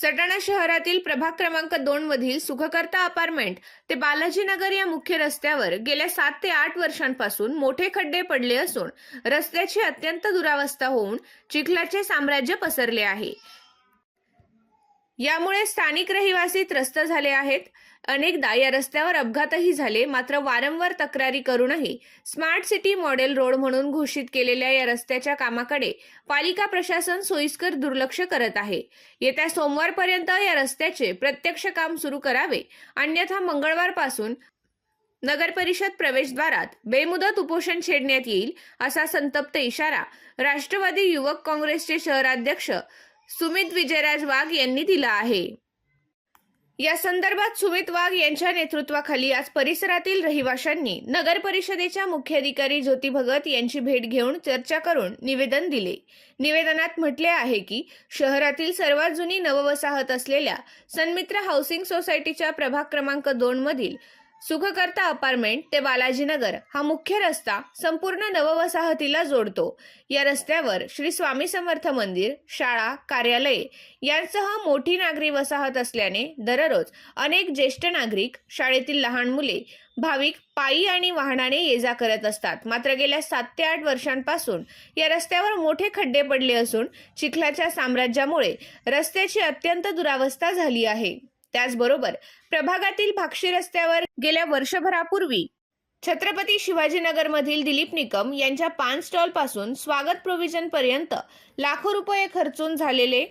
सटाणा शहरातील प्रभाग क्रमांक दोन मधील सुखकर्ता अपार्टमेंट ते बालाजीनगर या मुख्य रस्त्यावर गेल्या सात ते आठ वर्षांपासून मोठे खड्डे पडले असून रस्त्याची अत्यंत दुरावस्था होऊन चिखलाचे साम्राज्य पसरले आहे. यामुळे स्थानिक रहिवासी त्रस्त झाले आहेत. अनेकदा या रस्त्यावर अपघातही झाले मात्र वारंवार तक्रारी करूनही स्मार्ट सिटी मॉडेल रोड म्हणून घोषित केलेल्या या रस्त्याच्या कामाकडे पालिका प्रशासन सोयीस्कर दुर्लक्ष करत आहे. येत्या सोमवारपर्यंत या रस्त्याचे प्रत्यक्ष काम सुरू करावे अन्यथा मंगळवारपासून नगर परिषद प्रवेशद्वारात बेमुदत उपोषण छेडण्यात येईल असा संतप्त इशारा राष्ट्रवादी युवक काँग्रेसचे शहराध्यक्ष सुमित विजयराज वाघ यांनी दिला आहे. या संदर्भात सुमित वाघ यांच्या नेतृत्वाखाली आज परिसरातील रहिवाशांनी नगर परिषदेच्या मुख्याधिकारी ज्योती भगत यांची भेट घेऊन चर्चा करून निवेदन दिले. निवेदनात म्हटले आहे की शहरातील सर्वात जुनी नववसाहत असलेल्या सन्मित्र हाऊसिंग सोसायटीच्या प्रभाग क्रमांक दोन मधील सुखकर्ता अपार्टमेंट ते बालाजीनगर हा मुख्य रस्ता संपूर्ण नववसाहतीला जोडतो. या रस्त्यावर श्री स्वामी समर्थ मंदिर शाळा कार्यालये यांसह मोठी नागरी वसाहत असल्याने दररोज अनेक ज्येष्ठ नागरिक शाळेतील लहान मुले भाविक पायी आणि वाहनाने ये जा करत असतात. मात्र गेल्या सात ते आठ वर्षांपासून या रस्त्यावर मोठे खड्डे पडले असून चिखलाच्या साम्राज्यामुळे रस्त्याची अत्यंत दुरावस्था झाली आहे. त्याचबरोबर प्रभागातील भाक्षी रस्त्यावर गेल्या वर्षभरापूर्वी छत्रपती शिवाजीनगरमधील दिलीप निकम यांच्या पान स्टॉलपासून स्वागत प्रोव्हिजन पर्यंत लाखो रुपये खर्चून झालेले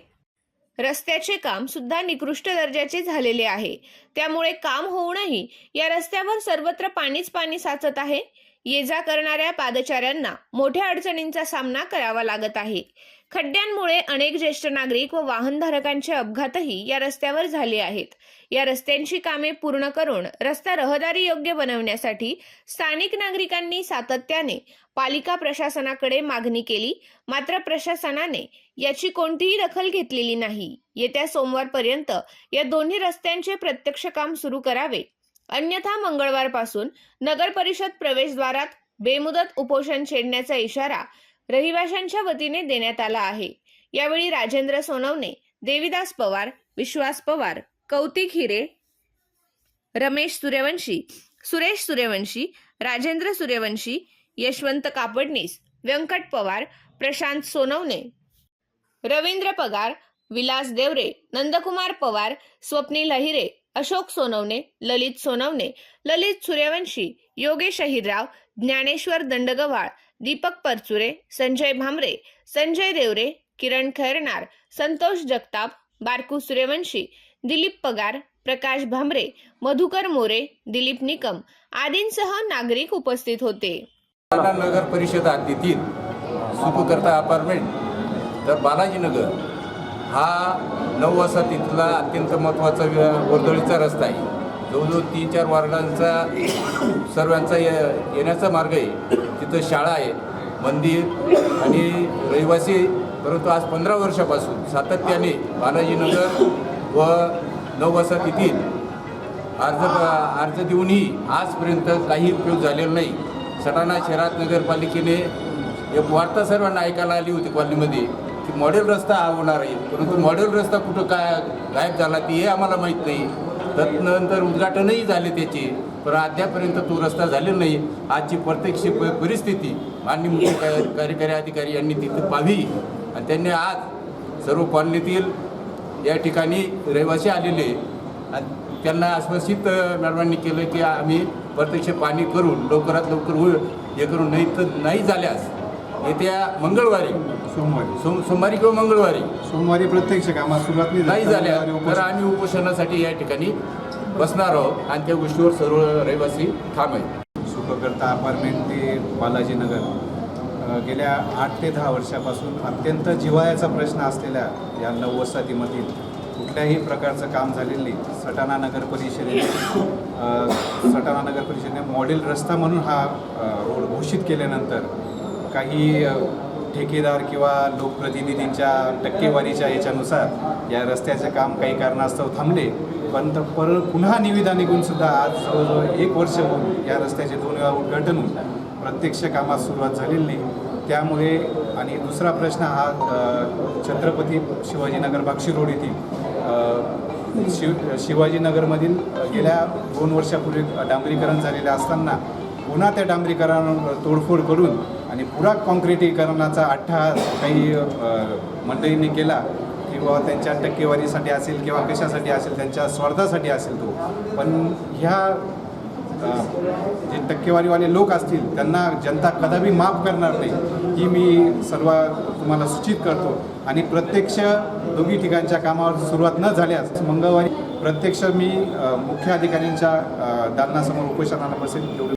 रस्त्याचे काम सुद्धा निकृष्ट दर्जाचे झालेले आहे. त्यामुळे काम होऊनही या रस्त्यावर सर्वत्र पाणीच पाणी साचत आहे. ये जा करणाऱ्या पादचाऱ्यांना मोठ्या अडचणींचा सामना करावा लागत आहे. खड्ड्यांमुळे अनेक ज्येष्ठ नागरिक व वाहनधारकांचे अपघातही या रस्त्यावर झाले आहेत. या रस्त्यांची कामे पूर्ण करून रस्ता रहदारी योग्य बनवण्यासाठी स्थानिक नागरिकांनी सातत्याने पालिका प्रशासनाकडे मागणी केली मात्र प्रशासनाने याची कोणतीही दखल घेतलेली नाही. येत्या सोमवारपर्यंत या दोन्ही रस्त्यांचे प्रत्यक्ष काम सुरू करावे अन्यथा मंगळवारपासून नगर परिषद प्रवेशद्वारात बेमुदत उपोषण छेडण्याचा इशारा रहिवाशांच्या वतीने देण्यात आला आहे. यावेळी राजेंद्र सोनवणे देविदास पवार विश्वास पवार कौतिक हिरे रमेश सूर्यवंशी सुरेश सूर्यवंशी राजेंद्र सूर्यवंशी यशवंत कापडनीस व्यंकट पवार प्रशांत सोनवणे रवींद्र पगार विलास देवरे नंदकुमार पवार स्वप्नील अहिरे अशोक सोनवणे ललित सोनवणे ललित सूर्यवंशी योगेश अहिरराव ज्ञानेश्वर दंडगव्हाळ दीपक परचुरे संजय भामरे संजय देवरे किरण खैरनार संतोष जगताप बारकू सूर्यवंशी दिलीप पगार प्रकाश भामरे मधुकर मोरे दिलीप निकम आदींसह नागरिक उपस्थित होते. नगर परिषद हद्दीतील सुखकर्ता अपार्टमेंट. तर बालाजीनगर हा नऊ तिथला अत्यंत महत्त्वाचा वर्दळीचा रस्ता आहे. जवळजवळ तीन चार वार्डांचा सर्वांचा ये- येण्याचा मार्ग आहे. तिथं शाळा आहे मंदिर आणि रहिवासी परंतु आज पंधरा वर्षापासून सातत्याने बालाजीनगर व नऊ वसाहतीतील अर्ज अर्ज देऊनही आजपर्यंत काही उपयोग झालेला नाही. सटाणा शहरात नगरपालिकेने एक वार्ता सर्वांना ऐकायला आली होती कॉलनीमध्ये. की मॉडेल रस्ता हा होणार आहे. परंतु मॉडेल रस्ता कुठं काय गायब झाला ते हे आम्हाला माहीत नाही. त्यानंतर उद्घाटनही झाले त्याचे. पण अद्यापर्यंत तो रस्ता झालेला नाही. आजची प्रत्यक्ष प- परिस्थिती माननीय मुख्य कार्य- कार्यकारी अधिकारी यांनी तिथे पाहावी. आणि त्यांनी आज सर्व कॉलनीतील या ठिकाणी रहिवासी आलेले आणि त्यांना आश्वासित मॅडमांनी केलं की आम्ही प्रत्यक्ष पाणी करून लवकरात लवकर होईल. हे करून नाही तर नाही झाल्यास येत्या मंगळवारी सोमवारी. सोम सोमवारी किंवा मंगळवारी? सोमवारी प्रत्यक्ष कामात सुरुवात नाही नाही झाली. झाल्या. तर. आम्ही उपोषणासाठी या ठिकाणी बसणार आहोत आणि त्या गोष्टीवर सर्व रहिवासी ठाम आहेत. सुखकर्ता अपार्टमेंट ते बालाजीनगर. गेल्या आठ ते दहा वर्षापासून अत्यंत जिव्हाळ्याचा प्रश्न असलेल्या या नऊ वसाहतीमधील कुठल्याही प्रकारचं काम झालेलं नाही. सटाणा नगर परिषदेने सटाणा नगर परिषदेने मॉडेल रस्ता म्हणून हा रोड घोषित केल्यानंतर काही ठेकेदार किंवा लोकप्रतिनिधींच्या टक्केवारीच्या याच्यानुसार या रस्त्याचे काम काही कारणास्तव थांबले. पण तर पर पुन्हा निविदा निघून सुद्धा आज जवळजवळ एक वर्ष होऊन या रस्त्याचे दोन वेळा उद्घाटन होऊन प्रत्यक्ष कामात सुरुवात झालेली नाही. त्यामुळे आणि दुसरा प्रश्न हा छत्रपती शिवाजीनगर बाक्षी रोड येथील शिव शिवाजीनगरमधील गेल्या दोन वर्षापूर्वी डांबरीकरण झालेलं असताना पुन्हा त्या डांबरीकरणावर तोडफोड करून आणि पुरा कॉन्क्रिटीकरणाचा अठ्ठास काही मंडळींनी केला किंवा त्यांच्या टक्केवारीसाठी असेल किंवा कशासाठी असेल त्यांच्या स्वार्थासाठी असेल तो. पण ह्या जे टक्केवारीवाले लोक असतील त्यांना जनता कदापि माफ करणार नाही ही मी सर्व तुम्हाला सूचित करतो. आणि प्रत्यक्ष दोघी ठिकाणच्या कामावर सुरुवात न झाल्यास मंगळवारी प्रत्यक्ष मी मुख्य अधिकाऱ्यांच्या दालनासमोर उपोषणाला बसेल